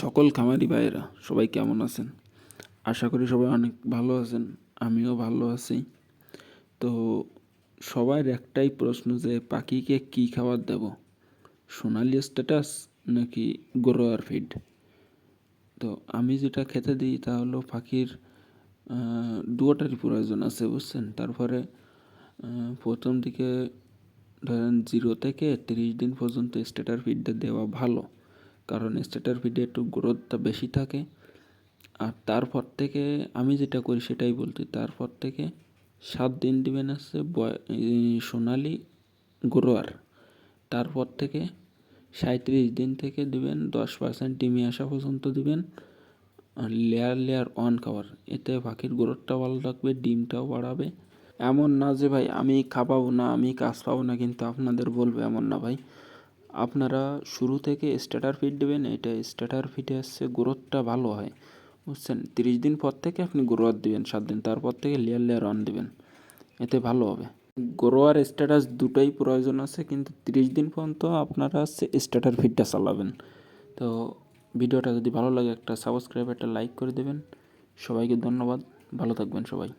সকল খামারি ভাইয়েরা সবাই কেমন আছেন? আশা করি সবাই অনেক ভালো আছেন আমিও ভালো আছি। তো সবার একটাই প্রশ্ন যে পাখিকে কি খাবার দেব? সোনালি স্ট্যাটাস নাকি গ্রোয়ার ফিড? তো আমি যেটা খেতে দিই তা হলো পাখির আহ, দুটোটারই প্রয়োজন আছে বুঝছেন? তারপরে প্রথম দিকে ধরেন জিরো থেকে তিরিশ দিন পর্যন্ত স্টেটার ফিডটা দেওয়া ভালো। কারণ স্টেটার ফিডে একটু গ্রোথটা বেশি থাকে। আর তারপর থেকে আমি যেটা করি সেটাই বলতে, তারপর থেকে সাত দিন দিবেন বয়- সোনালি গ্রোয়ার। তারপর থেকে সাঁত্রিশ দিন থেকে দিবেন, দশ পার্সেন্ট ডিমে আসা পর্যন্ত দিবেন লেয়ার লেয়ার অন খাবার এতে পাখির গ্রোথটা ভালো থাকবে, ডিমটাও বাড়াবে। এমন না যে ভাই আমি খাপাবো না, আমি কাজ পাবো না, কিন্তু আপনাদের বলব এমন না ভাই। আপনারা শুরু থেকে স্টার্টার ফিড দেবেন, এটা স্টার্টার ফিডে আসছে গ্রোথটা ভালো হয়, বুঝছেন? তিরিশ দিন পর থেকে আপনি গ্রোয়ার দিবেন, সাত দিন তারপর থেকে লেয়ার লেয়ার অন দিবেন, এতে ভালো হবে। গ্রোয়ার স্ট্যাটাস দুটোই প্রয়োজন আছে, কিন্তু তিরিশ দিন পর্যন্ত আপনারা হচ্ছে স্টার্টার ফিডটা চালাবেন। তো ভিডিওটা যদি ভালো লাগে একটা সাবস্ক্রাইব একটা লাইক করে দেবেন। সবাইকে ধন্যবাদ, ভালো থাকবেন সবাই।